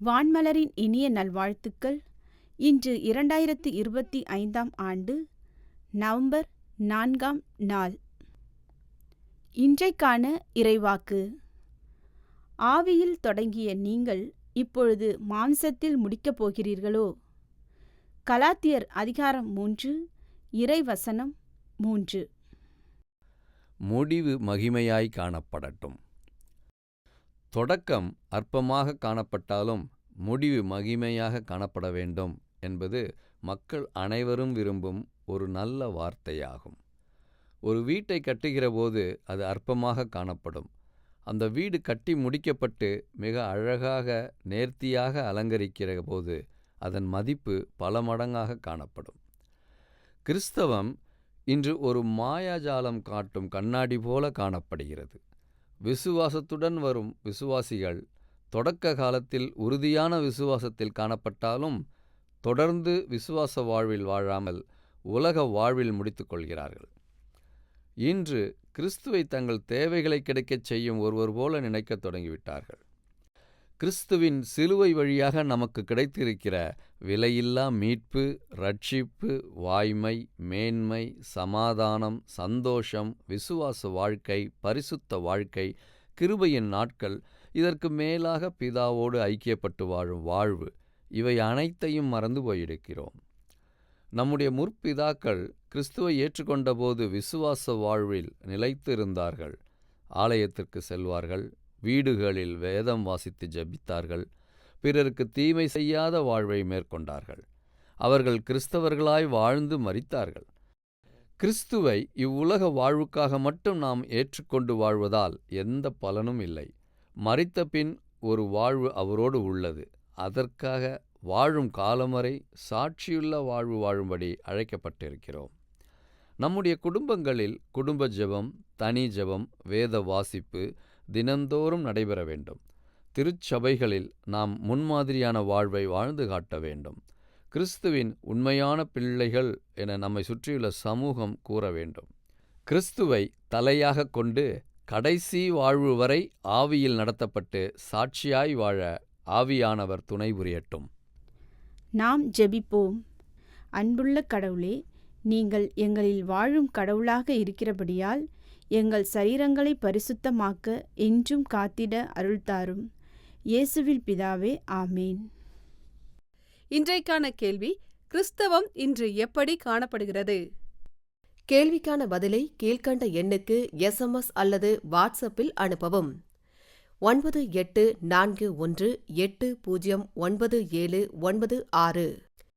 வான்மலரின் இனிய நல்வாழ்த்துக்கள். இன்று இரண்டாயிரத்து இருபத்தி ஐந்தாம் ஆண்டு நவம்பர் நான்காம் நாள். இன்றைக்கான இறைவாக்கு. ஆவியில் தொடங்கிய நீங்கள் இப்பொழுது மாம்சத்தில் முடிக்கப் போகிறீர்களோ? கலாத்தியர் அதிகாரம் மூன்று இறைவசனம் மூன்று. முடிவு மகிமையாய் காணப்படட்டும். தொடக்கம் அற்பமாக காணப்பட்டாலும் முடிவு மகிமையாக காணப்பட வேண்டும் என்பது மக்கள் அனைவரும் விரும்பும் ஒரு நல்ல வார்த்தையாகும். ஒரு வீட்டை கட்டுகிறபோது அது அற்பமாக காணப்படும். அந்த வீடு கட்டி முடிக்கப்பட்டு மிக அழகாக நேர்த்தியாக அலங்கரிக்கிற போது அதன் மதிப்பு பல மடங்காக காணப்படும். கிறிஸ்தவம் இன்று ஒரு மாயாஜாலம் காட்டும் கண்ணாடி போல காணப்படுகிறது. விசுவாசத்துடன் வரும் விசுவாசிகள் தொடக்க காலத்தில் உறுதியான விசுவாசத்தில் காணப்பட்டாலும் தொடர்ந்து விசுவாச வாழ்வில் வாழாமல் உலக வாழ்வில் முடித்துக் கொள்கிறார்கள். இன்று கிறிஸ்துவை தங்கள் தேவைகளை கிடைக்கச் செய்யும் ஒருவர் போல நினைக்கத் தொடங்கிவிட்டார்கள். கிறிஸ்துவின் சிலுவை வழியாக நமக்கு கிடைத்திருக்கிற விலையில்லா மீட்பு ரட்சிப்பு வாய்மை மேன்மை சமாதானம் சந்தோஷம் விசுவாச வாழ்க்கை பரிசுத்த வாழ்க்கை கிருபையின் நாட்கள் இதற்கு மேலாக பிதாவோடு ஐக்கியப்பட்டு வாழும் வாழ்வு இவை அனைத்தையும் மறந்து போயிருக்கிறோம். நம்முடைய முற்பிதாக்கள் கிறிஸ்துவை ஏற்றுக்கொண்டபோது விசுவாச வாழ்வில் நிலைத்திருந்தார்கள். ஆலயத்திற்கு செல்வார்கள். வீடுகளில் வேதம் வாசித்து ஜெபித்தார்கள். பிறருக்கு தீமை செய்யாத வாழ்வை மேற்கொண்டார்கள். அவர்கள் கிறிஸ்தவர்களாய் வாழ்ந்து மறித்தார்கள் கிறிஸ்துவை இவ்வுலக வாழ்வுக்காக மட்டும் நாம் ஏற்றுக்கொண்டு வாழ்வதால் எந்த பலனும் இல்லை. மறித்த பின் ஒரு வாழ்வு அவரோடு உள்ளது. அதற்காக வாழும் காலம் வரை சாட்சியுள்ள வாழ்வு வாழும்படி அழைக்கப்பட்டிருக்கிறோம். நம்முடைய குடும்பங்களில் குடும்ப ஜெபம் தனி ஜெபம் வேத வாசிப்பு தினந்தோறும் நடைபெற வேண்டும். திருச்சபைகளில் நாம் முன்மாதிரியான வாழ்வை வாழ்ந்து காட்ட வேண்டும். கிறிஸ்துவின் உண்மையான பிள்ளைகள் என நம்மை சுற்றியுள்ள சமூகம் கூற வேண்டும். கிறிஸ்துவை தலையாக கொண்டு கடைசி வாழ்வு வரை ஆவியில் நடத்தப்பட்டு சாட்சியாய் வாழ ஆவியானவர் துணை புரியட்டும். நாம் ஜெபிப்போம். அன்புள்ள கடவுளே நீங்கள் எங்களில் வாழும் கடவுளாக இருக்கிறபடியால் எங்கள் சரீரங்களை பரிசுத்தமாக்க என்றும் காத்திட அருள்தாரும். இயேசுவில் பிதாவே ஆமேன். இன்றைக்கான கேள்வி கிறிஸ்தவம் இன்று எப்படி காணப்படுகிறது? கேள்விக்கான பதிலை கீழ்க்கண்ட எண்ணுக்கு எஸ்எம்எஸ் அல்லது வாட்ஸ்அப்பில் அனுப்பவும். ஒன்பது எட்டு நான்கு ஒன்று எட்டு பூஜ்ஜியம் ஒன்பது ஏழு ஒன்பது ஆறு.